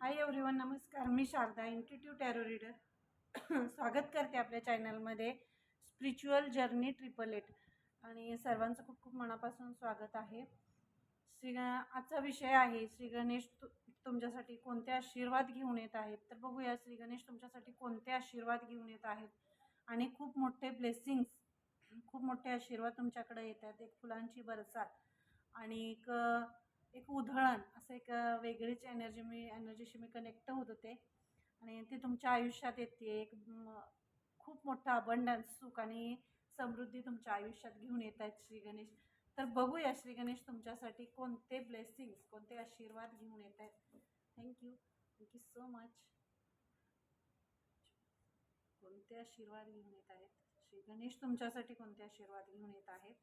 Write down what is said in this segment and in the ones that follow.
हाय everyone नमस्कार. मी Sharda institute tarot reader स्वागत करते आपल्या चॅनलमध्ये स्पिरिच्युअल जर्नी ट्रिपल एट आणि सर्वांचं खूप खूप मनापासून स्वागत आहे. श्री आजचा विषय आहे श्री गणेश तु तुमच्यासाठी कोणते आशीर्वाद घेऊन येत आहेत? तर बघूया श्री गणेश तुमच्यासाठी कोणते आशीर्वाद घेऊन येत आहेत? आणि खूप मोठे ब्लेसिंग्स खूप मोठे आशीर्वाद तुमच्याकडे येत आहेत. एक फुलांची बरसात आणि एक एक उधळण असं एक वेगळीच एनर्जी मी एनर्जीशी मी कनेक्ट होत होते. आणि ती तुमच्या आयुष्यात येते. एक खूप मोठा अबंडन्स सुख आणि समृद्धी तुमच्या आयुष्यात घेऊन येत आहेत श्री गणेश. तर बघूया श्री गणेश तुमच्यासाठी कोणते ब्लेसिंग्स कोणते आशीर्वाद घेऊन येत आहेत. थँक्यू थँक्यू सो मच कोणते आशीर्वाद घेऊन येत आहेत? श्री गणेश तुमच्यासाठी कोणते आशीर्वाद घेऊन येत आहेत?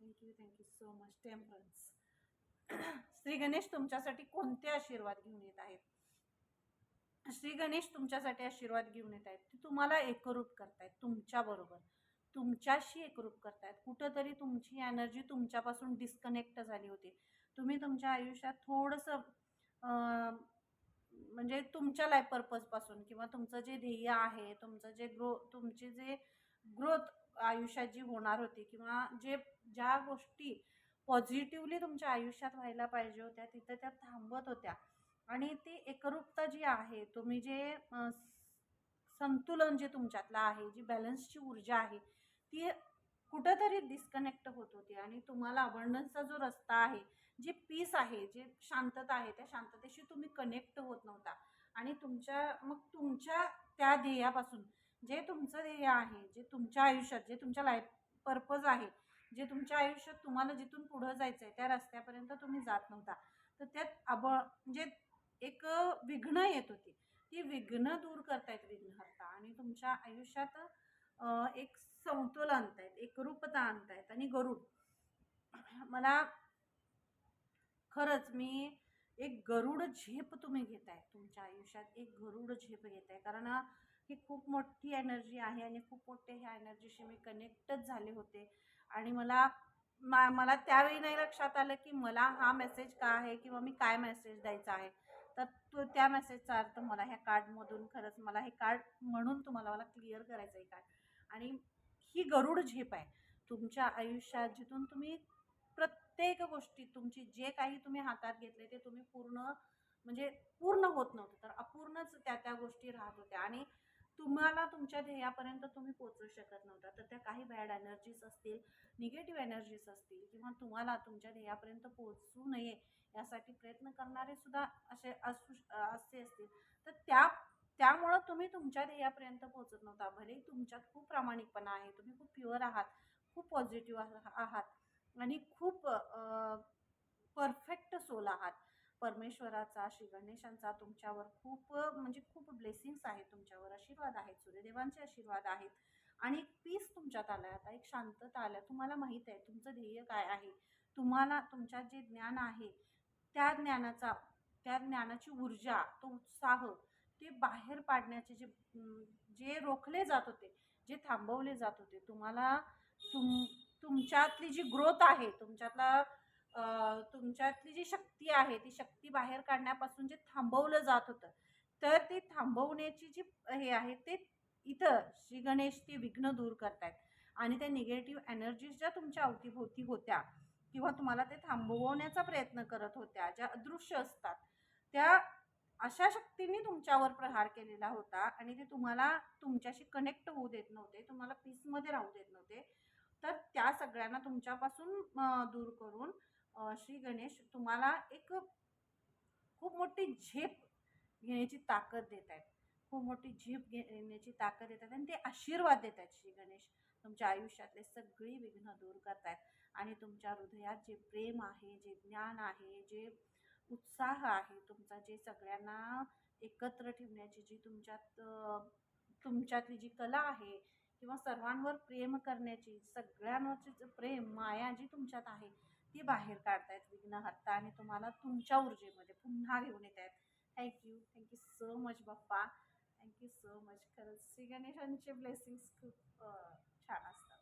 Thank you thank you so much temperance Shri Ganesh तुमच्यासाठी कोणते आशीर्वाद घेऊन येत आहेत? श्री गणेश तुमच्यासाठी आशीर्वाद घेऊन येत आहेत. ते तुम्हाला एकरूप करतायत तुमच्याबरोबर तुमच्याशी एकरूप करतायत. कुठंतरी तुमची एनर्जी तुमच्यापासून डिस्कनेक्ट झाली होती. तुम्ही तुमच्या आयुष्यात थोडंसं म्हणजे तुमच्या लाईफ पर्पजपासून किंवा तुमचं जे ध्येय आहे तुमचं जे ग्रो तुमची जे ग्रोथ आयुष्यात जी होणार होती किंवा जे ज्या गोष्टी पॉझिटिव्हली तुमच्या आयुष्यात व्हायला पाहिजे होत्या तिथं त्या थांबत होत्या. आणि ती एकरूपता जी आहे तुम्ही जे संतुलन जे तुमच्यातलं आहे जी बॅलन्सची ऊर्जा आहे ती कुठंतरी डिस्कनेक्ट होत होती. आणि तुम्हाला अबंडन्सचा जो रस्ता आहे जे पीस आहे जे शांतता आहे त्या शांततेशी तुम्ही कनेक्ट होत नव्हता. आणि तुमच्या मग तुमच्या त्या ध्येयापासून जे तुमचं ध्येय आहे जे तुमच्या आयुष्यात जे तुमच्या लाईफ पर्पज आहे जे तुमच्या आयुष्यात तुम्हाला जिथून पुढं जायचं आहे त्या रस्त्यापर्यंत तुम्ही जात नव्हता. तर त्यात अब म्हणजे एक विघ्न येत होती. ती विघ्न दूर करतायत विघ्नहर्ता आणि तुमच्या आयुष्यात एक समतोल आणतायत एकरूपता आणतायत आणि गरुड. मला खरंच मी एक गरुड झेप तुम्ही घेताय तुमच्या आयुष्यात एक गरुड झेप घेताय. कारण ही खूप मोठी एनर्जी आहे आणि खूप मोठे ह्या एनर्जीशी मी कनेक्टच झाले होते. आणि मला मा मला त्यावेळी नाही लक्षात आलं की मला हा मेसेज का आहे किंवा मी काय मेसेज द्यायचा आहे. तर तो त्या मेसेजचा अर्थ मला ह्या कार्डमधून खरंच मला हे कार्ड म्हणून तुम्हाला मला क्लिअर करायचं आहे कार्ड आणि ही गरुड झेप आहे. तुमच्या आयुष्यात जिथून तुम्ही प्रत्येक गोष्टी तुमची जे काही तुम्ही हातात घेतले ते तुम्ही पूर्ण म्हणजे पूर्ण होत नव्हतं. तर अपूर्णच त्या त्या गोष्टी राहत होत्या. आणि तुम्हाला तुमच्या ध्येयापर्यंत तुम्ही पोचू शकत नव्हता. तर त्या काही बॅड एनर्जीज असतील निगेटिव्ह एनर्जीज असतील किंवा तुम्हाला तुमच्या ध्येयापर्यंत पोचू नये यासाठी प्रयत्न करणारे सुद्धा असे असू असे असतील. तर त्या त्यामुळं तुम्ही तुमच्या ध्येयापर्यंत पोचत नव्हता. भले तुमच्यात खूप प्रामाणिकपणा आहे तुम्ही खूप प्युअर आहात खूप पॉझिटिव्ह आहात आणि खूप परफेक्ट सोल आहात. परमेश्वराचा श्री गणेशांचा तुमच्यावर खूप म्हणजे खूप ब्लेसिंग्स आहेत तुमच्यावर आशीर्वाद आहेत सूर्यदेवांचे आशीर्वाद आहेत. आणि एक पीस तुमच्यात आला आता एक शांतता आल्या. तुम्हाला माहीत आहे तुमचं ध्येय काय आहे? तुम्हाला तुमच्यात जे ज्ञान आहे त्या ज्ञानाचा त्या ज्ञानाची ऊर्जा तो उत्साह ते बाहेर पाडण्याचे जे जे रोखले जात होते जे थांबवले जात होते तुम्हाला तुम तुमच्यातली जी ग्रोथ आहे तुमच्यातला तुमच्यातली जी शक्ती आहे ती शक्ती बाहेर काढण्यापासून जे थांबवलं जात होतं तर ते थांबवण्याची जी हे आहे ते इथं श्री गणेश ते विघ्न दूर करतायत. आणि त्या निगेटिव्ह एनर्जीज ज्या तुमच्या अवतीभोवती होत्या किंवा तुम्हाला ते थांबवण्याचा प्रयत्न करत होत्या ज्या अदृश्य असतात त्या अशा शक्तींनी तुमच्यावर प्रहार केलेला होता आणि ते तुम्हाला तुमच्याशी कनेक्ट होऊ देत नव्हते तुम्हाला पीसमध्ये राहू देत नव्हते तर त्या सगळ्यांना तुमच्यापासून दूर करून श्री गणेश तुम्हाला एक खूप मोठी झेप घेण्याची ताकद देत आहेत. खूप मोठी झेप घेण्याची ताकद देत आहेत आणि ते आशीर्वाद देत आहेत श्री गणेश. तुमच्या आयुष्यातले सगळी विघ्न दूर करतायत आणि तुमच्या हृदयात जे प्रेम आहे जे ज्ञान आहे जे उत्साह आहे तुमचा जे सगळ्यांना एकत्र ठेवण्याची जी तुमच्यात तुमच्यातली जी कला आहे किंवा सर्वांवर प्रेम करण्याची सगळ्यांवरची जे प्रेम माया जी तुमच्यात आहे ती बाहेर काढतायत विघ्नहर्ता आणि तुम्हाला तुमच्या ऊर्जेमध्ये पुन्हा घेऊन येत आहेत thank you thank you so much Bappa. Thank you so much खरंच श्री गणेशांचे ब्लेसिंग्स खूप छान असतात.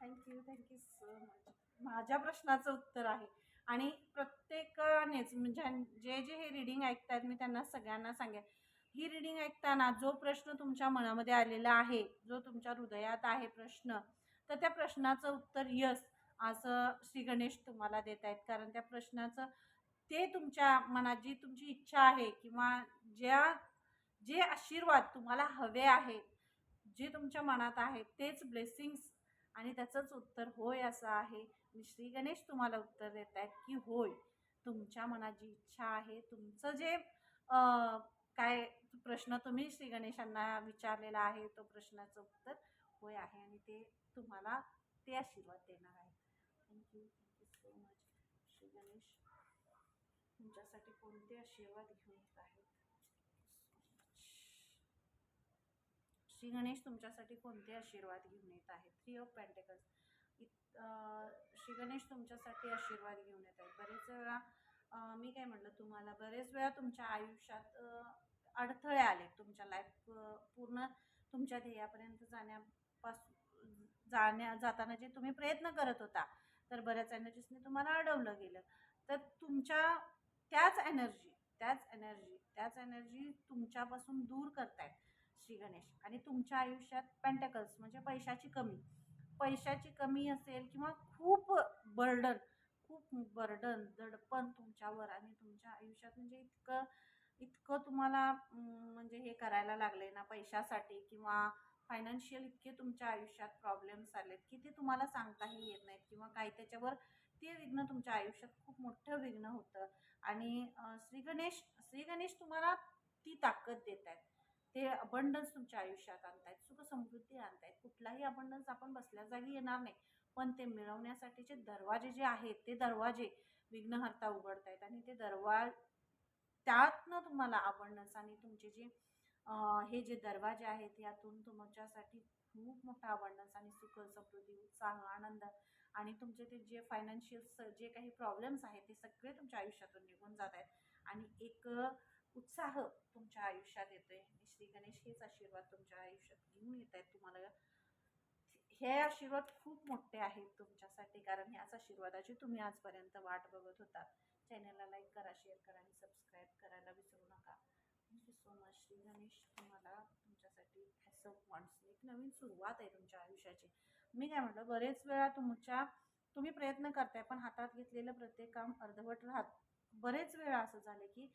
थँक्यू थँक्यू सो मच माझ्या प्रश्नाचं उत्तर आहे. आणि प्रत्येकानेच म्हणजे जे जे हे रिडिंग ऐकतायत मी त्यांना सगळ्यांना सांगेन. ही रिडिंग ऐकताना जो प्रश्न तुमच्या मनामध्ये आलेला आहे जो तुमच्या हृदयात आहे प्रश्न तर त्या प्रश्नाचं उत्तर यस असं श्री गणेश तुम्हाला देत आहेत. कारण त्या प्रश्नाचं ते तुमच्या मनात जी तुमची इच्छा आहे किंवा ज्या जे आशीर्वाद तुम्हाला हवे आहे जे तुमच्या मनात आहे तेच ब्लेसिंग्स आणि त्याचंच उत्तर होय असं आहे. आणि श्री गणेश तुम्हाला उत्तर देत आहेत की होय तुमच्या मनात जी इच्छा आहे तुमचं जे काय प्रश्न तुम्ही श्री गणेशांना विचारलेला आहे तो प्रश्नाचं उत्तर होय आहे आणि ते तुम्हाला ते आशीर्वाद देणार आहे thank you thank you so much Shri Ganesh तुमच्यासाठी कोणते आशीर्वाद घेऊन येत आहेत? श्री गणेश तुमच्यासाठी कोणते आशीर्वाद घेऊन येत आहेत? Three of pentacles. Shri Ganesh तुमच्यासाठी आशीर्वाद घेऊन येत आहेत. बरेच वेळा मी काय म्हटलं तुम्हाला बरेच वेळा तुमच्या आयुष्यात अडथळे आले. तुमच्या लाईफ पूर्ण तुमच्या ध्येयापर्यंत जाण्यापासून जाण्या जाताना जे तुम्ही प्रयत्न करत होता तर बऱ्याच एनर्जीसने तुम्हाला अडवलं गेलं. तर तुमच्या त्याच एनर्जी त्याच एनर्जी त्याच एनर्जी तुमच्यापासून दूर करतायत श्री गणेश. आणि तुमच्या आयुष्यात पेंटकल्स म्हणजे पैशाची कमी. पैशाची कमी असेल किंवा खूप बर्डन खूप बर्डन दडपण तुमच्यावर आणि तुमच्या आयुष्यात म्हणजे इतकं इतकं तुम्हाला म्हणजे हे करायला लागले ना पैशासाठी किंवा फायनान्शियल इतके तुमच्या आयुष्यात प्रॉब्लेम्स आलेत की ते तुम्हाला सांगताही येत नाहीत किंवा काही त्याच्यावर ते विघ्न तुमच्या आयुष्यात खूप मोठं विघ्न होतं. आणि श्री गणेश श्री गणेश तुम्हाला ती ताकद देत आहेत ते अबंडन्स तुमच्या आयुष्यात आणतायत सुख समृद्धी आणतायत. कुठलाही अबंडन्स आपण बसल्या जागी येणार नाही. पण ते मिळवण्यासाठीचे दरवाजे जे आहेत ते दरवाजे विघ्नहर्ता उघडतायत. आणि ते दरवा त्यातनं तुम्हाला अबंडन्स आणि तुमचे जे हे जे दरवाजे आहेत यातून तुमच्यासाठी खूप मोठा अबंडन्स आणि सुख समृद्धी उत्साह आनंद आणि तुमचे ते जे फायनान्शियल जे काही प्रॉब्लेम्स आहेत ते सगळे तुमच्या आयुष्यातून निघून जात आहेत. आणि एक उत्साह तुमच्या आयुष्यात येतोय. आणि श्री गणेश हेच आशीर्वाद तुमच्या आयुष्यात घेऊन येत आहेत. तुम्हाला हे आशीर्वाद खूप मोठे आहेत तुमच्यासाठी कारण ह्याच आशीर्वादाची तुम्ही आजपर्यंत वाट बघत होता. चॅनलला लाईक करा शेअर करा आणि सबस्क्राईब करायला विसरू नका. सो मच श्री गणेश तुम्हाला तुमच्यासाठी ॲसअ वॉन्ट्स एक नवीन सुरुवात आहे तुमच्या आयुष्याची. मी काय म्हटलं बरेच वेळा तुमच्या तुम्ही प्रयत्न करताय पण हातात घेतलेलं प्रत्येक काम अर्धवट राहत. बरेच वेळा असं झालं की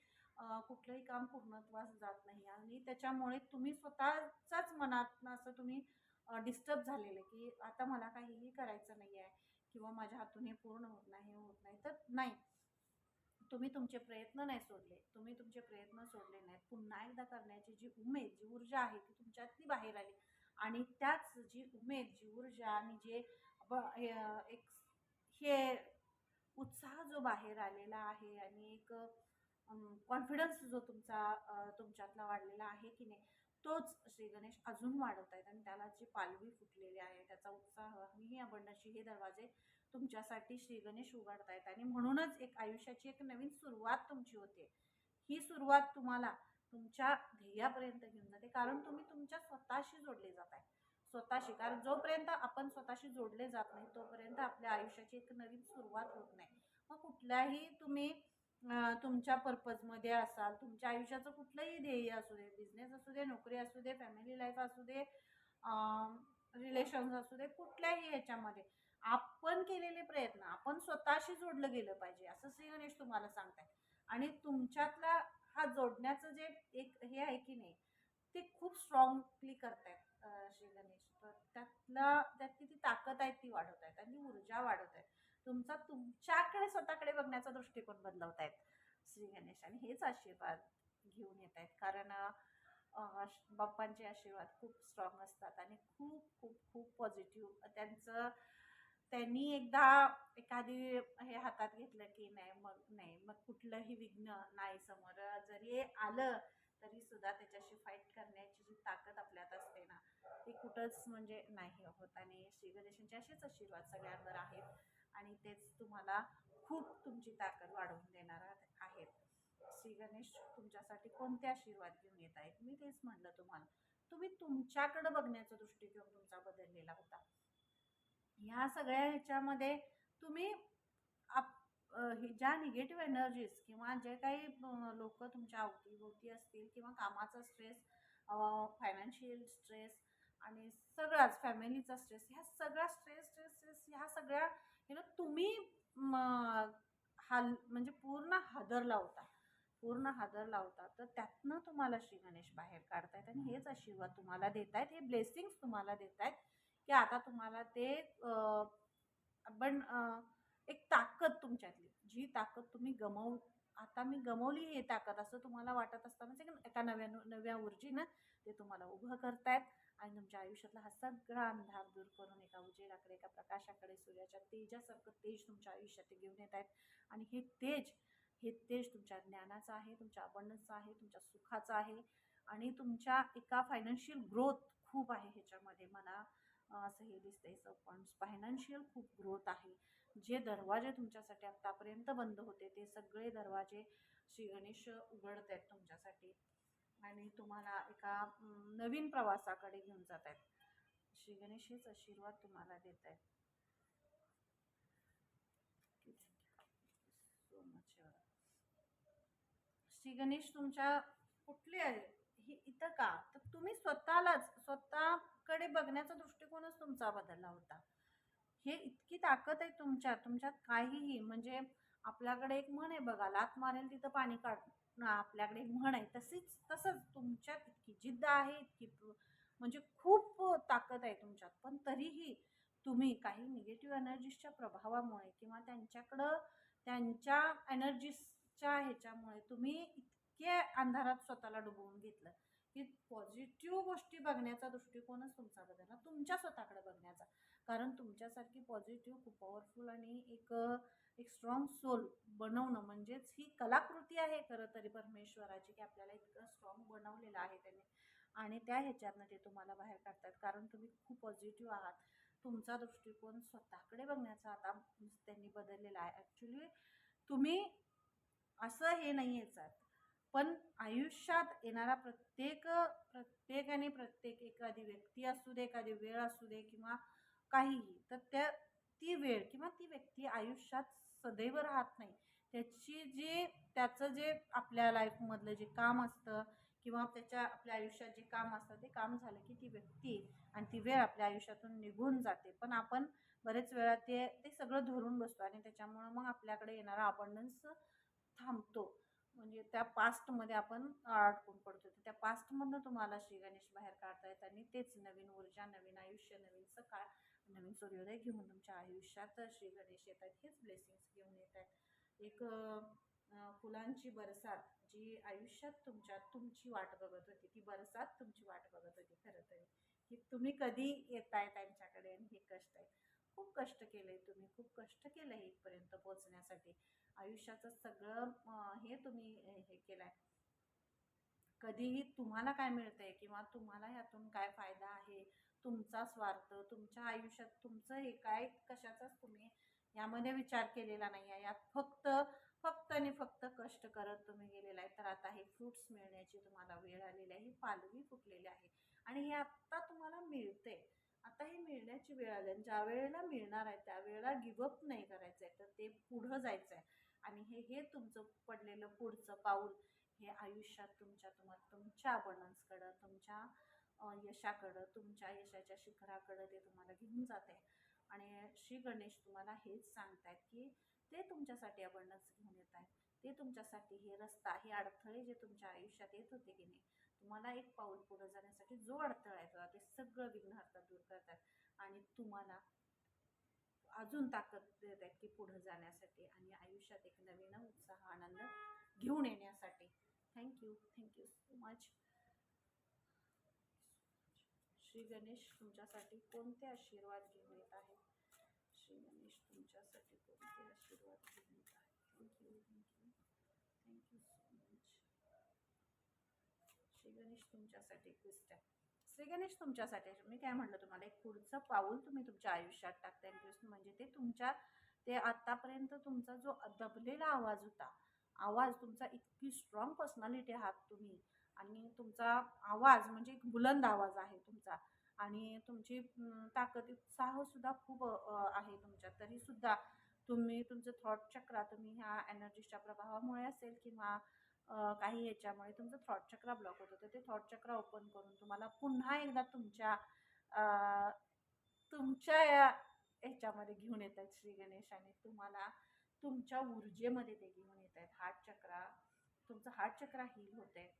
कुठलंही काम पूर्णत्वास जात नाही आणि त्याच्यामुळे तुम्ही स्वतःचाच मनातनं असं तुम्ही डिस्टर्ब आहे की आता मला काहीही करायचं नाही आहे किंवा माझ्या हातून हे पूर्ण होत नाही हे होत नाही. तर नाही. तुम्ही तुमचे प्रयत्न नाही सोडले तुम्ही तुमचे प्रयत्न सोडले नाहीत. पुन्हा एकदा करण्याची जी उमेद जी ऊर्जा आहे ती तुमच्यातली बाहेर आली. आणि त्याच जी उमेद जी ऊर्जा आणि जे ब- एक हे उत्साह जो बाहेर आलेला आहे आणि एक कॉन्फिडन्स जो तुमचा तुमच्यातला वाढलेला आहे की नाही तोच श्री गणेश अजून वाढवत आहेत आणि त्याला जी पालवी फुटलेली आहे त्याचा उत्साह आणि ही अबंडाशी हे दरवाजे तुमच्यासाठी श्रीगणेश उघडतायत. आणि म्हणूनच एक आयुष्याची एक नवीन सुरुवात तुमची होते. ही सुरुवात तुम्हाला तुमच्या ध्येयापर्यंत घेऊन जाते. कारण तुम्ही तुमच्या स्वतःशी जोडले जात आहे स्वतःशी. कारण जोपर्यंत आपण स्वतःशी जोडले जात नाही तोपर्यंत आपल्या आयुष्याची एक नवीन सुरुवात होत नाही. मग कुठल्याही तुम्ही तुमच्या पर्पजमध्ये असाल तुमच्या आयुष्याचं कुठलंही ध्येय असू दे बिझनेस असू दे नोकरी असू दे फॅमिली लाईफ असू दे रिलेशन्स असू दे कुठल्याही ह्याच्यामध्ये. आपण केलेले प्रयत्न आपण स्वतःशी जोडलं गेलं पाहिजे असं श्री गणेश तुम्हाला सांगताय आणि तुमच्यातला हा जोडण्याचं जे एक हे आहे की नाही ते खूप स्ट्रॉंगली करतायत श्री गणेश. तर त्यातला त्यातली ती ताकद आहे ती वाढवत आहेत आणि ऊर्जा वाढवत आहेत तुमचा तुमच्याकडे स्वतःकडे बघण्याचा दृष्टिकोन बदलवत आहेत श्री गणेश. आणि हेच आशीर्वाद घेऊन येत आहेत कारण बाप्पांचे आशीर्वाद खूप स्ट्रॉंग असतात आणि खूप खूप खूप पॉझिटिव्ह त्यांचं त्यांनी एकदा एखादी हे हातात घेतलं की नाही मग नाही मग कुठलंही विघ्न नाही समोर. जरी आलं तरी सुद्धा त्याच्याशी फाईट करण्याची जी ताकद आपल्यात असते ना ती कुठंच म्हणजे नाही होत. आणि श्री गणेशांचे असेच आशीर्वाद सगळ्यांवर आहेत. आणि तेच तुम्हाला खूप तुमची ताकद वाढवून देणार आहेत. श्री गणेश तुमच्यासाठी कोणते आशीर्वाद घेऊन येत आहेत? मी तेच म्हणलं तुम्हाला. तुम्ही तुमच्याकडं बघण्याचा दृष्टिकोन तुमचा बदललेला होता. ह्या सगळ्या ह्याच्यामध्ये तुम्ही आप हे ज्या निगेटिव्ह एनर्जीज किंवा जे काही लोक तुमच्या अवतीभोवती असतील किंवा कामाचा स्ट्रेस फायनान्शियल स्ट्रेस आणि सगळाच फॅमिलीचा स्ट्रेस ह्या सगळ्या स्ट्रेस स्ट्रेस स्ट्रेस ह्या सगळ्या यु नो तुम्ही हाल म्हणजे पूर्ण हादरला होता. पूर्ण हादरला होता तर त्यातनं तुम्हाला श्री गणेश बाहेर काढतायत आणि हेच आशीर्वाद तुम्हाला देत आहेत हे ब्लेसिंग्स तुम्हाला देत आहेत की आता तुम्हाला ते पण एक ताकद तुमच्यातली जी ताकद तुम्ही गमव आता मी गमवली ही ताकद असं तुम्हाला वाटत असतानाच एक एका नव्या नव्या ऊर्जेनं ते तुम्हाला उभं करतायत आणि तुमच्या आयुष्यातला हा सगळा अंधार दूर करून एका उजेडाकडे एका प्रकाशाकडे सूर्याच्या तेजासारखं तेज तुमच्या आयुष्यात घेऊन येत आहेत आणि हे तेज हे तेज तुमच्या ज्ञानाचं आहे तुमच्या अबंडन्सचं आहे तुमच्या सुखाचं आहे आणि तुमच्या एका फायनान्शियल ग्रोथ खूप आहे ह्याच्यामध्ये. मला असं हे दिसतंय. सो पण फायनान्शियल खूप ग्रोथ आहे. जे दरवाजे तुमच्यासाठी आत्तापर्यंत बंद होते ते सगळे दरवाजे श्री गणेश उघडत आहेत तुमच्यासाठी. आणि तुम्हाला एका नवीन प्रवासाकडे घेऊन जात आहेत. श्री गणेश हेच आशीर्वाद तुम्हाला देत आहेत सो मच श्री गणेश तुमच्या कुठले आहे? ही इथं का? तर तुम्ही स्वतःलाच स्वतःकडे बघण्याचा दृष्टिकोनच तुमचा बदलला होता. हे इतकी ताकद आहे तुमच्यात तुमच्यात काहीही म्हणजे आपल्याकडे एक म्हण आहे बघा लात मारेल तिथं पाणी काढ आपल्याकडे एक म्हण आहे तशीच तसंच तुमच्यात इतकी जिद्द आहे इतकी म्हणजे खूप ताकद आहे तुमच्यात. पण तरीही तुम्ही काही निगेटिव्ह एनर्जीजच्या प्रभावामुळे किंवा त्यांच्याकडं त्यांच्या एनर्जीजच्या ह्याच्यामुळे तुम्ही इतके अंधारात स्वतःला डुबवून घेतलं की पॉझिटिव्ह गोष्टी बघण्याचा दृष्टिकोनच तुमचा बदलला तुमच्या स्वतःकडे बघण्याचा. कारण तुमच्यासारखी पॉझिटिव्ह खूप पॉवरफुल आणि एक एक स्ट्रॉंग सोल बनवणं म्हणजेच ही कलाकृती आहे खरं तरी परमेश्वराची की आपल्याला इतकं स्ट्रॉंग बनवलेलं आहे त्याने. आणि त्या ह्याच्यातनं ते तुम्हाला बाहेर काढतात. कारण तुम्ही खूप पॉझिटिव्ह आहात. तुमचा दृष्टिकोन स्वतःकडे बघण्याचा आता त्यांनी बदललेला आहे. ॲक्च्युली तुम्ही असं हे नाही आहे पण आयुष्यात येणारा प्रत्येक प्रत्येकाने प्रत्येक एखादी व्यक्ती असू दे एखादी वेळ असू दे किंवा काहीही तर त्या ती वेळ किंवा ती व्यक्ती आयुष्यात सदैव राहत नाही. त्याची जे त्याचं जे आपल्या लाईफमधलं जे काम असतं किंवा त्याच्या आपल्या आयुष्यात जे काम असतं ते काम झालं की ती व्यक्ती आणि ती वेळ आपल्या आयुष्यातून निघून जाते. पण आपण बरेच वेळा ते ते सगळं धरून बसतो आणि त्याच्यामुळं मग आपल्याकडे येणारा अबंडन्स थांबतो. म्हणजे त्या पास्टमध्ये आपण अडकून पडतो. तर त्या पास्टमधनं तुम्हाला श्री गणेश बाहेर काढतायत आणि तेच नवीन ऊर्जा नवीन आयुष्य नवीन सकाळ नवीन सूर्योदय घेऊन तुमच्या आयुष्यात श्री गणेश येत आहेत हेच ब्लेसिंग्स घेऊन येत आहेत एक फुलांची बरसात जी आयुष्यात तुमच्या तुमची वाट बघत होती. ती बरसात तुमची वाट बघत होती खरं तरी. की तुम्ही कधी येत आहे त्यांच्याकडे आणि हे कष्ट आहे. खूप कष्ट केले तुम्ही खूप कष्ट केलंय इथपर्यंत पोहोचण्यासाठी. आयुष्याचं सगळं हे तुम्ही हे हे केलंय. कधीही तुम्हाला काय मिळतंय किंवा तुम्हाला ह्यातून काय फायदा आहे तुमचा स्वार्थ तुमच्या आयुष्यात तुमचं हे काय कशाचाच तुम्ही यामध्ये विचार केलेला नाही आहे. यात फक्त फक्त आणि फक्त कष्ट करत तुम्ही गेलेला आहे. तर आता हे फ्रुट्स मिळण्याची तुम्हाला वेळ आलेली आहे ही पालवी फुटलेली आहे. आणि हे आत्ता तुम्हाला मिळते आता हे मिळण्याची वेळ आली आणि ज्या वेळेला मिळणार आहे त्यावेळेला गिवअप नाही करायचं आहे तर ते पुढं जायचं आहे आणि हे हे तुमचं पडलेलं पुढचं पाऊल हे आयुष्यात तुमच्या तुम्हाला तुमच्या अबंडन्सकडं तुमच्या यशाकडं तुमच्या यशाच्या शिखराकडं ते तुम्हाला घेऊन जात आहे आणि श्री गणेश तुम्हाला हेच सांगतायत की ते तुमच्यासाठी अबंडन्स घेऊन येत आहेत ते तुमच्यासाठी हे रस्ता हे अडथळे जे तुमच्या आयुष्यात येत होते की नाही तुम्हाला एक पाऊल पुढे जाण्यासाठी जो अडथळा येतो ते सगळं विघ्नहर्ता दूर करतात. आणि तुम्हाला अजून ताकद देत आहेत की पुढे जाण्यासाठी आणि आयुष्यात एक नवीन उत्साह आनंद घेऊन येण्यासाठी. Thank you thank you so much Shri Ganesh तुमच्यासाठी कोणते आशीर्वाद घेऊन येत आहेत? श्री गणेश तुमच्यासाठी कोणते आशीर्वाद घेऊन येत आहेत? Thank you so much Shri Ganesh तुमच्यासाठी ट्विस्ट आहे. श्री गणेश तुमच्यासाठी मी काय म्हटलं तुम्हाला एक पुढचं पाऊल तुम्ही तुमच्या आयुष्यात टाकता ट्विस्ट म्हणजे ते तुमच्या ते आत्तापर्यंत तुमचा जो दबलेला आवाज होता आवाज तुमचा इतकी स्ट्रॉंग पर्सनॅलिटी आहात तुम्ही. आणि तुमचा आवाज म्हणजे एक बुलंद आवाज आहे तुमचा. आणि तुमची ताकद उत्साहसुद्धा खूप आहे तुमच्यात. तरीसुद्धा तुम्ही तुमचं थॉट चक्रा तुम्ही ह्या एनर्जीच्या प्रभावामुळे असेल किंवा काही याच्यामुळे तुमचं थॉट चक्र ब्लॉक होत. होतं ते थॉट चक्र ओपन करून तुम्हाला पुन्हा एकदा तुमच्या तुमच्या या ह्याच्यामध्ये घेऊन येत आहेत श्री गणेशाने तुम्हाला तुमच्या ऊर्जेमध्ये ते घेऊन येत आहेत. हार्ट चक्रा तुमचं हार्ट चक्रा हील होते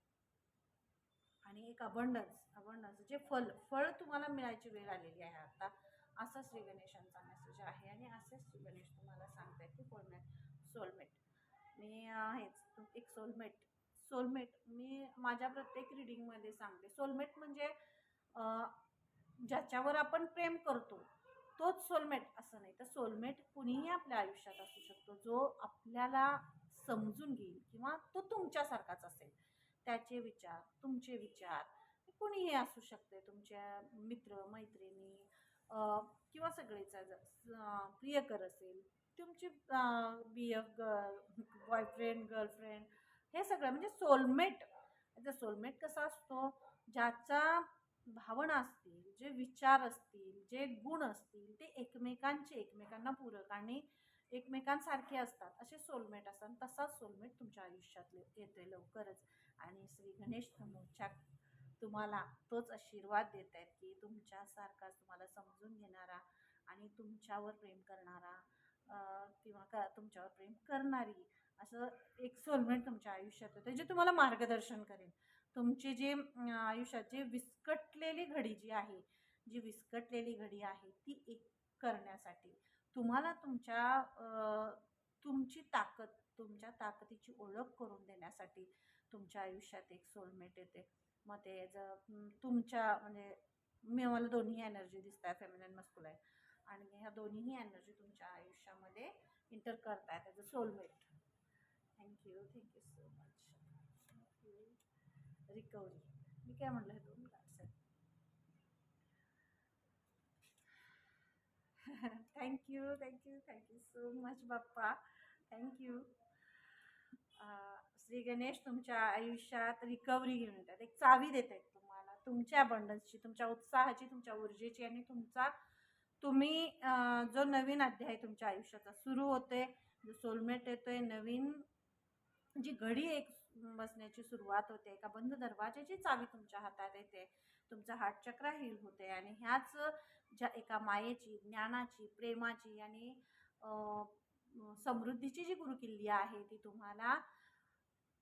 आणि एक अबंडन्स अबंडन्स जे फल फळ तुम्हाला मिळायची वेळ आलेली आहे आता असा श्री गणेशांचा मेसेज आहे. आणि असेच श्री गणेश तुम्हाला सांगतायत की कोण सोलमेट मी हेच. तु- एक सोलमेट सोलमेट मी माझ्या प्रत्येक रिडिंगमध्ये सांगते. सोलमेट म्हणजे ज्याच्यावर आपण प्रेम करतो तोच सोलमेट असं नाही. तर सोलमेट कुणीही आपल्या आयुष्यात असू शकतो. जो आपल्याला समजून घेईल किंवा तो तुमच्यासारखाच असेल. त्याचे विचार तुमचे विचार कुणीही असू शकते. तुमच्या मित्र मैत्रिणी किंवा सगळेचा प्रियकर असेल तुमची बी एफ बॉयफ्रेंड गर्लफ्रेंड हे सगळं म्हणजे सोलमेट आता सोलमेट कसा असतो? ज्याचा भावना असतील जे विचार असतील जे गुण असतील ते एकमेकांचे एकमेकांना पूरक आणि एकमेकांसारखे असतात. असे सोलमेट असतात. तसाच सोलमेट तुमच्या आयुष्यात आहे लवकरच. आणि श्री गणेश तुमच्या तुम्हाला तोच आशीर्वाद देत आहेत की तुमच्यासारखाच तुम्हाला समजून घेणारा आणि तुमच्यावर प्रेम करणारा किंवा का तुमच्यावर प्रेम करणारी असं एक सोलमेट तुमच्या आयुष्यात होतं जे तुम्हाला मार्गदर्शन करेल. तुमची जी आयुष्याचे आयुष्यात जी विस्कटलेली घडी जी आहे जी विस्कटलेली घडी आहे ती एक करण्यासाठी तुम्हाला तुमच्या तुमची ताकद तुमच्या ताकदीची ओळख करून देण्यासाठी तुमच्या आयुष्यात एक सोलमेट येते. मग ते जर तुमच्या म्हणजे मी मला दोन्ही एनर्जी दिसत आहे फेमिनाईन मस्कुलाईन आणि ह्या दोन्हीही एनर्जी तुमच्या आयुष्यामध्ये इंटर करतायत as a soulmate thank you thank you so much thank you मी काय म्हटलं हे दोन कार्ड्स आहेत? Thank you thank you thank you so much Bappa. Thank you Shri Ganesh तुमच्या आयुष्यात रिकव्हरी घेऊन येतात. एक चावी देत आहेत तुम्हाला. तुमच्या अबंडन्सची तुमच्या उत्साहाची तुमच्या ऊर्जेची आणि तुमचा तुम्ही जो नवीन अध्याय तुमच्या आयुष्याचा सुरू होते जो सोलमेट येतो आहे नवीन जी घडी एक बसण्याची सुरुवात होते एका बंद दरवाजाची चावी तुमच्या हातात येते तुमचा हार्ट चक्र हील होते आणि ह्याच ज्या एका मायेची ज्ञानाची प्रेमाची आणि समृद्धीची जी गुरुकिल्ली आहे ती तुम्हाला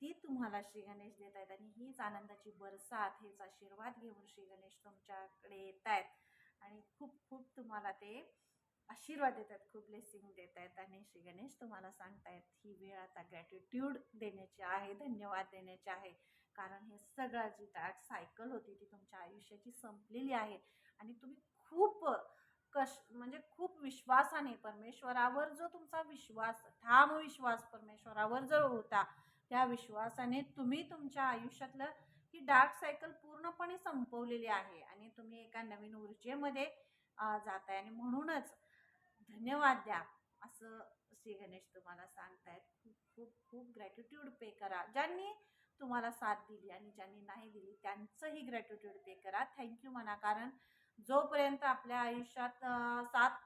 ती तुम्हाला श्री गणेश देत आहेत आणि हीच आनंदाची बरसात हेच आशीर्वाद घेऊन श्री गणेश तुमच्याकडे येत आहेत आणि खूप खूप तुम्हाला ते आशीर्वाद देत आहेत खूप ब्लेसिंग देत आहेत आणि श्री गणेश तुम्हाला सांगतायत ही वेळ आता ग्रॅटिट्यूड देण्याची आहे धन्यवाद देण्याचे आहे. कारण हे सगळं जी डार्क सायकल होती ती तुमच्या आयुष्याची संपलेली आहे. आणि तुम्ही खूप कश म्हणजे खूप विश्वासाने परमेश्वरावर जो तुमचा विश्वास ठाम विश्वास परमेश्वरावर जो होता त्या विश्वासाने तुम्ही तुमच्या आयुष्यातलं ही डार्क सायकल पूर्णपणे संपवलेली आहे आणि तुम्ही एका नवीन ऊर्जेमध्ये जात जाताय आणि म्हणूनच धन्यवाद द्या असं श्री गणेश तुम्हाला सांगतायत. खूप खूप खूप ग्रॅटिट्यूड पे करा. ज्यांनी तुम्हाला साथ दिली आणि ज्यांनी नाही दिली त्यांचंही ग्रॅटिट्यूड पे करा. थँक्यू म्हणा. कारण जोपर्यंत आपल्या आयुष्यात साथ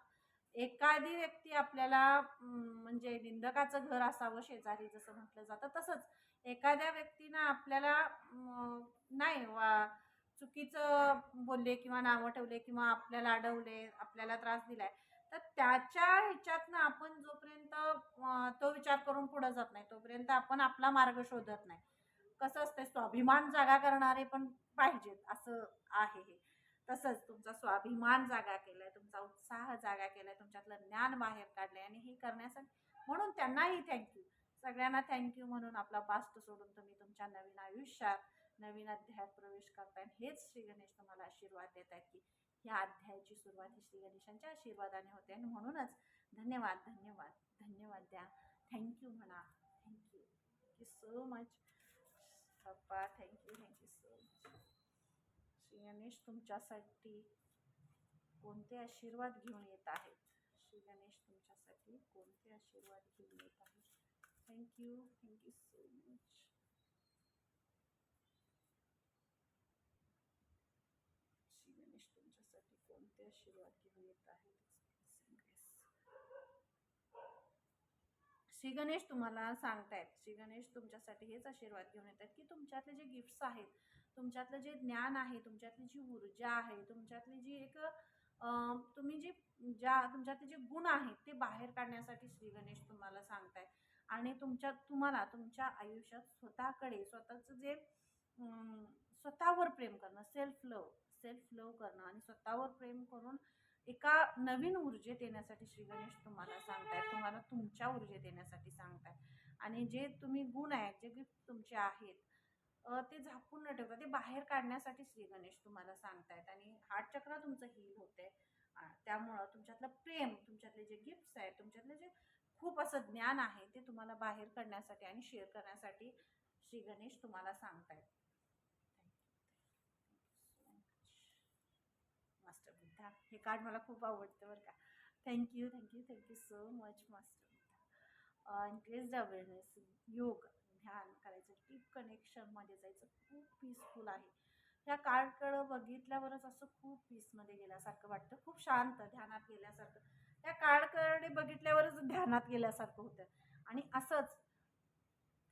एखादी व्यक्ती आपल्याला म्हणजे निंदकाचं घर असावं शेजारी जसं म्हटलं जातं तसंच एखाद्या व्यक्तीनं आपल्याला नाही वा चुकीचं बोलले किंवा नावं ठेवले किंवा आपल्याला अडवले आपल्याला त्रास दिलाय तर त्याच्या ह्याच्यातनं आपण जोपर्यंत तो विचार करून पुढं जात नाही तोपर्यंत आपण आपला मार्ग शोधत नाही. कसं असतं स्वाभिमान जागा करणारे पण पाहिजेत असं आहे हे. तसंच तुमचा स्वाभिमान जागा केलाय तुमचा उत्साह जागा केलाय तुमच्यातलं ज्ञान बाहेर काढलंय आणि हे करण्यासाठी म्हणून त्यांनाही थँक्यू सगळ्यांना थँक्यू म्हणून आपला पास्ट सोडून तुम्ही तुमच्या नवीन आयुष्यात नवीन अध्यायात प्रवेश करताय. हेच श्री गणेश तुम्हाला आशीर्वाद देत आहेत की ह्या अध्यायाची सुरुवात ही श्री गणेशांच्या आशीर्वादाने होते. आणि म्हणूनच धन्यवाद धन्यवाद धन्यवाद द्या. थँक्यू म्हणा. Thank you thank you so much पप्पा thank you thank you so much Shri Ganesh तुमच्यासाठी कोणते आशीर्वाद घेऊन येत आहेत? श्री गणेश तुमच्यासाठी कोणते आशीर्वाद घेऊन येत आहेत? Thank you thank you so much Shri Ganesh तुमच्यासाठी कोणते आशीर्वाद घेऊन येत आहेत श्री गणेश तुम्हाला सांगतायत. श्री गणेश तुमच्यासाठी हेच आशीर्वाद घेऊन येतात की तुमच्यातले जे गिफ्ट्स आहेत तुमच्यातलं जे ज्ञान आहे तुमच्यातली जी ऊर्जा आहे तुमच्यातली जी एक तुम्ही जी ज्या तुमच्यातले जे गुण आहेत ते बाहेर काढण्यासाठी श्री गणेश तुम्हाला सांगतायत. आणि तुमच्या तुम्हाला तुमच्या आयुष्यात स्वतःकडे स्वतःचं जे स्वतःवर प्रेम करणं सेल्फ लव सेल्फ लव करणं आणि स्वतःवर प्रेम करून एका नवीन ऊर्जेत येण्यासाठी श्री गणेश तुम्हाला सांगतायत तुम्हाला तुमच्या ऊर्जेत येण्यासाठी सांगतायत. आणि जे तुम्ही गुण आहेत जे गिफ्ट तुमचे आहेत ते झाकून न ठेवता ते बाहेर काढण्यासाठी श्री गणेश तुम्हाला सांगतायत. आणि हार्ट चक्र तुमचं हील होत आहे त्यामुळं तुमच्यातलं प्रेम तुमच्यातले जे गिफ्ट्स आहेत तुमच्यातले जे खूप असं ज्ञान आहे ते तुम्हाला बाहेर काढण्यासाठी आणि शेअर करण्यासाठी श्री गणेश तुम्हाला सांगतायत. मास्टर बुद्धा हे कार्ड मला खूप आवडतं बरं का. Thank you thank you thank you so much master Buddha increase awareness योग ध्यान करायचं डीप कनेक्शनमध्ये जायचं खूप पीसफुल आहे. ह्या कार्डकडं बघितल्यावरच असं खूप पीसमध्ये गेल्यासारखं वाटतं. खूप शांत ध्यानात गेल्यासारखं. त्या कार्डकडे बघितल्यावरच ध्यानात गेल्यासारखं होतं. आणि असंच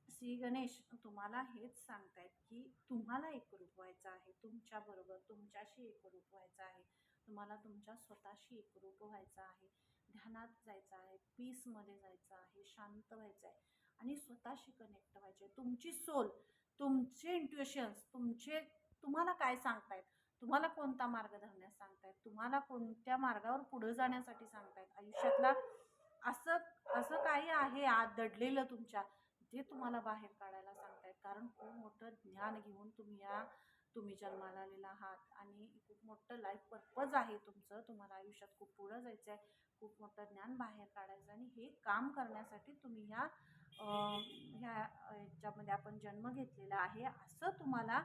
श्री गणेश तुम्हाला हेच सांगतायत की तुम्हाला एकरूप व्हायचं आहे तुमच्याबरोबर तुमच्याशी एकरूप व्हायचं आहे तुम्हाला तुमच्या स्वतःशी एकरूप व्हायचं आहे ध्यानात जायचं आहे पीसमध्ये जायचं आहे शांत व्हायचं आहे. आणि स्वतःशी कनेक्ट व्हायचे. तुमची सोल तुमचे इंट्युशन्स तुमचे तुम्हाला काय सांगतायत? तुम्हाला कोणता मार्ग धरण्यास सांगतायत? तुम्हाला कोणत्या मार्गावर पुढे जाण्यासाठी सांगतायत? आयुष्यातला असं असं काही आहे आत दडलेलं तुमच्या ते तुम्हाला बाहेर काढायला सांगतायत? कारण खूप मोठं ज्ञान घेऊन तुम्ही या तुम्ही जन्माला आलेला आहात आणि खूप मोठं लाईफ पर्पज आहे तुमचं. तुम्हाला आयुष्यात खूप पुढं जायचं आहे खूप मोठं ज्ञान बाहेर काढायचं आणि हे काम करण्यासाठी तुम्ही ह्या ह्या याच्यामध्ये आपण जन्म घेतलेला आहे असं तुम्हाला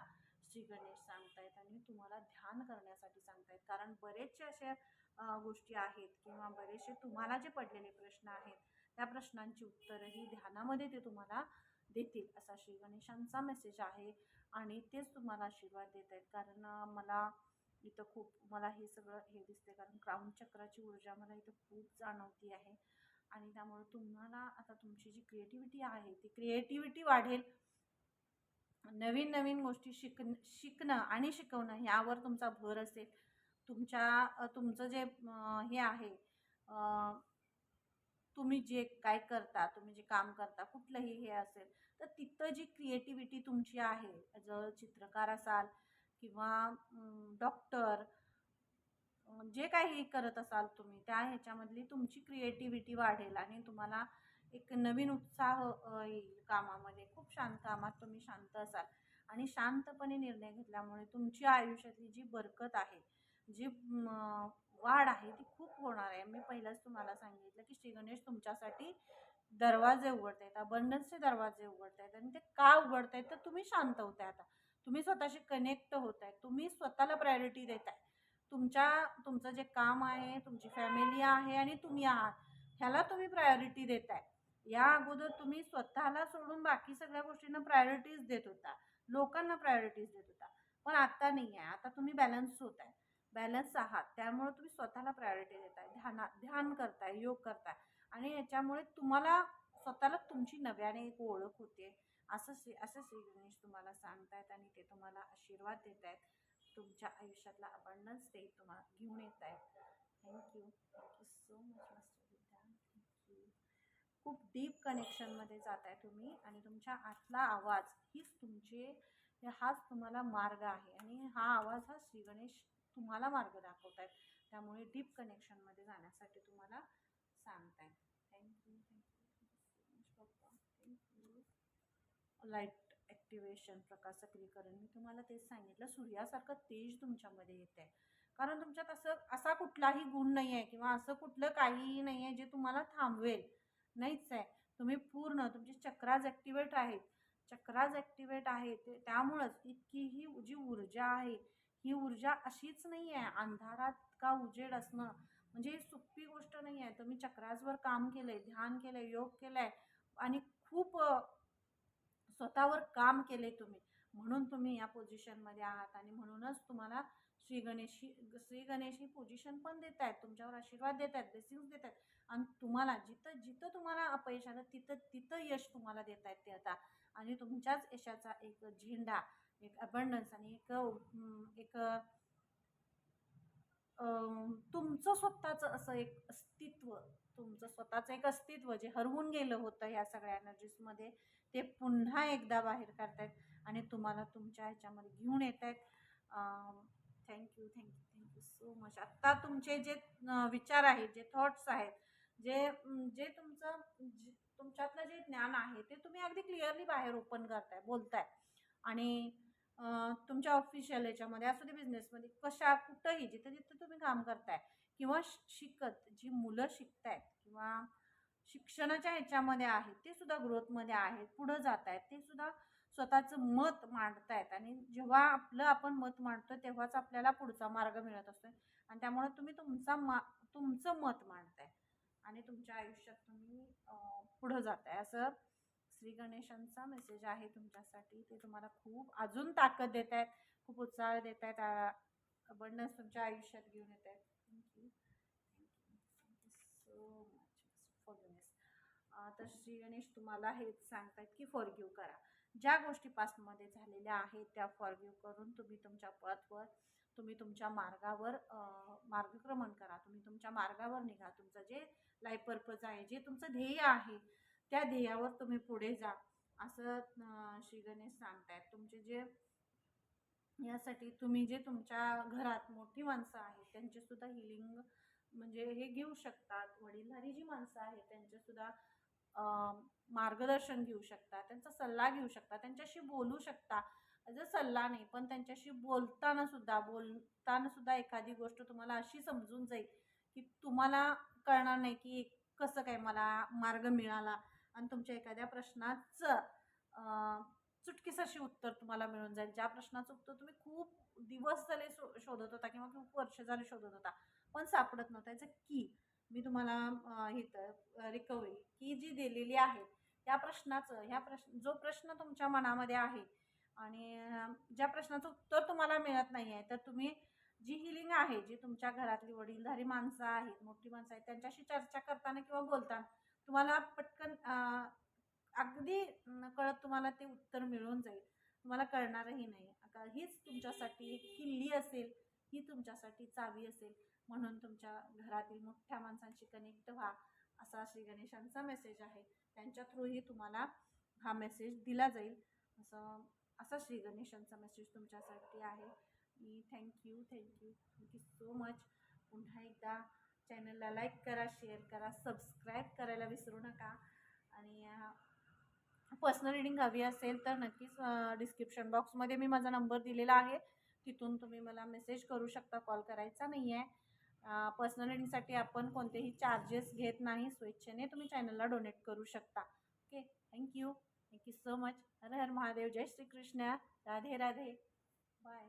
श्री गणेश सांगतायत आणि तुम्हाला ध्यान करण्यासाठी सांगतायत. कारण बरेचसे अशा गोष्टी आहेत किंवा बरेचसे तुम्हाला जे पडलेले प्रश्न आहेत त्या प्रश्नांची उत्तरंही ध्यानामध्ये ते तुम्हाला देतील असा श्री गणेशांचा मेसेज आहे आणि तेच तुम्हाला आशीर्वाद देत आहेत कारण मला इथं खूप मला हे सगळं हे दिसते कारण क्राऊन चक्राची ऊर्जा मला इथं खूप जाणवती आहे. आणि त्यामुळे तुम्हाला आता तुमची जी क्रिएटिव्हिटी आहे ती क्रिएटिव्हिटी वाढेल. नवीन नवीन गोष्टी शिक शिकणं आणि शिकवणं ह्यावर तुमचा भर असेल. तुमच्या तुमचं जे हे आहे तुम्ही जे काय करता तुम्ही जे काम करता कुठलंही हे असेल तर तिथं जी क्रिएटिव्हिटी तुमची आहे जर चित्रकार असाल किंवा डॉक्टर जे काही करत असाल तुम्ही त्या ह्याच्यामधली तुमची क्रिएटिव्हिटी वाढेल आणि तुम्हाला एक नवीन उत्साह येईल कामामध्ये. खूप शांत कामात तुम्ही शांत असाल. आणि शांतपणे निर्णय घेतल्यामुळे तुमची आयुष्यातली जी बरकत आहे जी वाढ आहे ती खूप होणार आहे. मी पहिलंच तुम्हाला सांगितलं की श्री गणेश तुमच्यासाठी दरवाजे उघडत आहेत अबंडन्सचे दरवाजे उघडत आहेत आणि ते का उघडत आहेत तर तुम्ही शांत होत आहे आता. तुम्ही स्वतःशी कनेक्ट होत आहे तुम्ही स्वतःला प्रायोरिटी देत आहे तुमच्या तुमचं जे काम आहे तुमची फॅमिली आहे आणि तुम्ही आहात ह्याला तुम्ही प्रायोरिटी देताय. या अगोदर तुम्ही स्वतःला सोडून बाकी सगळ्या गोष्टींना प्रायोरिटीज देत होता. लोकांना प्रायोरिटीज देत होता. पण आता नाही आहे. आता तुम्ही बॅलन्स होत आहे बॅलन्स आहात. त्यामुळे तुम्ही स्वतःला प्रायोरिटी देताय. ध्याना ध्यान करताय. योग करताय. आणि याच्यामुळे तुम्हाला स्वतःला तुमची नव्याने एक ओळख होते. असं श्री असं श्री गणेश तुम्हाला सांगतायत आणि ते तुम्हाला आशीर्वाद देत आहेत तुमच्या आयुष्यातला अबंडन्स ते तुम्हाला घेऊन येत आहेत thank you thank you so much खूप डीप कनेक्शनमध्ये जात आहे तुम्ही आणि तुमच्या आतला आवाज हीच तुमचे हाच तुम्हाला मार्ग आहे. आणि हा आवाज हा श्री गणेश तुम्हाला मार्ग दाखवत आहेत त्यामुळे डीप कनेक्शनमध्ये जाण्यासाठी तुम्हाला सांगतायत. Thank you thank you thank you light activation प्रकाश सक्रियकरण मी तुम्हाला तेच सांगितलं. सूर्यासारखं तेज तुमच्यामध्ये येत आहे कारण तुमच्यात असं असा कुठलाही गुण नाही आहे किंवा असं कुठलं काहीही नाही आहे जे तुम्हाला थांबवेल. नाहीच आहे. तुम्ही पूर्ण तुमचे चक्राज ॲक्टिवेट आहेत चक्राज ॲक्टिवेट आहे ते त्यामुळंच इतकी ही जी ऊर्जा आहे ही ऊर्जा अशीच नाही आहे. अंधारात का उजेड असणं? म्हणजे ही सोपी गोष्ट नाही आहे. तुम्ही चक्राजवर काम केलं आहे ध्यान केलं आहे योग केलं आहे आणि खूप स्वतःवर काम केले तुम्ही. म्हणून तुम्ही या पोझिशनमध्ये आहात आणि म्हणूनच तुम्हाला श्री गणेशी श्री पोझिशन पण देत आहेत तुमच्यावर आशीर्वाद देत आहेत ब्लेसिंग्स देत आहेत आणि तुम्हाला जिथं जिथं तुम्हाला अपयश आलं तिथं तिथं यश तुम्हाला देत आहेत ते आता. आणि तुमच्याच यशाचा एक झेंडा एक अबंडन्स आणि एक एक तुमचं स्वतःचं असं एक अस्तित्व तुमचं स्वतःचं एक अस्तित्व जे हरवून गेलं होतं ह्या सगळ्या एनर्जीजमध्ये ते पुन्हा एकदा बाहेर काढतायत आणि तुम्हाला तुमच्या ह्याच्यामध्ये घेऊन येत आहेत thank you thank you thank you so much आत्ता तुमचे जे विचार आहेत जे थॉट्स आहेत जे जे तुमचं तुमच्यातलं जे ज्ञान आहे ते तुम्ही अगदी क्लिअरली बाहेर ओपन करताय बोलताय. आणि तुमच्या ऑफिशियल याच्यामध्ये असू दे बिझनेसमध्ये कशा कुठंही जिथे जिथे तुम्ही काम करताय किंवा श- शिकत जी मुलं शिकतायत किंवा शिक्षणाच्या ह्याच्यामध्ये आहेत ते सुद्धा ग्रोथमध्ये आहेत पुढं जात आहेत ते सुद्धा स्वतःचं मत मांडतायत आणि जेव्हा आपलं आपण मत मांडतो तेव्हाच आपल्याला पुढचा मार्ग मिळत असतो आणि त्यामुळे तुम्ही तुमचा मा तुमचं मत मांडताय आणि तुमच्या आयुष्यात तुम्ही पुढं जाताय. असं श्री गणेशांचा मेसेज आहे तुमच्यासाठी. ते तुम्हाला खूप अजून ताकद देत आहेत खूप उत्साह देत आहेत अबंडन्स तुमच्या आयुष्यात घेऊन येत आहेत thank you thank you so much for तर श्री गणेश तुम्हाला हेच सांगतायत की फॉरगिव करा. ज्या गोष्टी पास्टमध्ये झालेल्या आहेत त्या फॉरगिव्ह करून तुम्ही तुमच्या पथवर तुम्ही तुमच्या मार्गावर मार्गक्रमण करा. तुम्ही तुमच्या मार्गावर निघा. तुमचं जे लाईफ पर्पज आहे जे तुमचं ध्येय आहे त्या ध्येयावर तुम्ही पुढे जा असं श्री गणेश सांगतायत. तुमचे जे यासाठी तुम्ही जे तुमच्या घरात मोठी माणसं आहेत त्यांचे सुद्धा हिलिंग म्हणजे हे घेऊ शकतात. वडीलधारी जी माणसं आहेत त्यांचे सुद्धा मार्गदर्शन घेऊ शकता त्यांचा सल्ला घेऊ शकता त्यांच्याशी बोलू शकता. जर सल्ला नाही पण त्यांच्याशी बोलताना सुद्धा बोलताना सुद्धा एखादी गोष्ट तुम्हाला अशी समजून जाईल की तुम्हाला कळणार नाही की कसं काय मला मार्ग मिळाला आणि तुमच्या एखाद्या प्रश्नाचं चुटकीस अशी उत्तर तुम्हाला मिळून जाईल. ज्या प्रश्नाचं उत्तर तुम्ही खूप दिवस झाले शो शोधत होता किंवा खूप वर्ष झाले शोधत होता पण सापडत नव्हता. याचं की मी तुम्हाला हे तर रिकव्हरी की जी दिलेली आहे त्या प्रश्नाचं ह्या प्रश्न जो प्रश्न तुमच्या मनामध्ये आहे आणि ज्या प्रश्नाचं उत्तर तुम्हाला मिळत नाही आहे तर तुम्ही जी हिलिंग आहे जी तुमच्या घरातली वडीलधारी माणसं आहेत मोठी माणसं आहेत त्यांच्याशी चर्चा करताना किंवा बोलताना तुम्हाला पटकन अगदी कळत तुम्हाला ते उत्तर मिळून जाईल. तुम्हाला कळणारही नाही. आता हीच तुमच्यासाठी एक किल्ली असेल ही तुमच्यासाठी चावी असेल म्हणून तुमच्या घरातील मोठ्या माणसांशी कनेक्ट व्हा. असा श्री गणेशांचा मेसेज आहे. त्यांच्या थ्रूही तुम्हाला हा मेसेज दिला जाईल. असं असा श्री गणेशांचा मेसेज तुमच्यासाठी आहे. मी thank you thank you thank you so much पुन्हा एकदा चॅनलला लाईक करा शेअर करा सबस्क्राईब करायला विसरू नका. आणि पर्सनल रिडिंग हवी असेल तर नक्कीच डिस्क्रिप्शन बॉक्समध्ये मी माझा नंबर दिलेला आहे. तिथून तुम्ही मला मेसेज करू शकता. कॉल करायचा नाही आहे पर्सनॅलिटीसाठी आपण कोणतेही चार्जेस घेत नाही. स्वेच्छेने तुम्ही चॅनलला डोनेट करू शकता. Okay thank you thank you so much Har Har Mahadev. Jai Shrikrishna. Radhe Radhe. Bye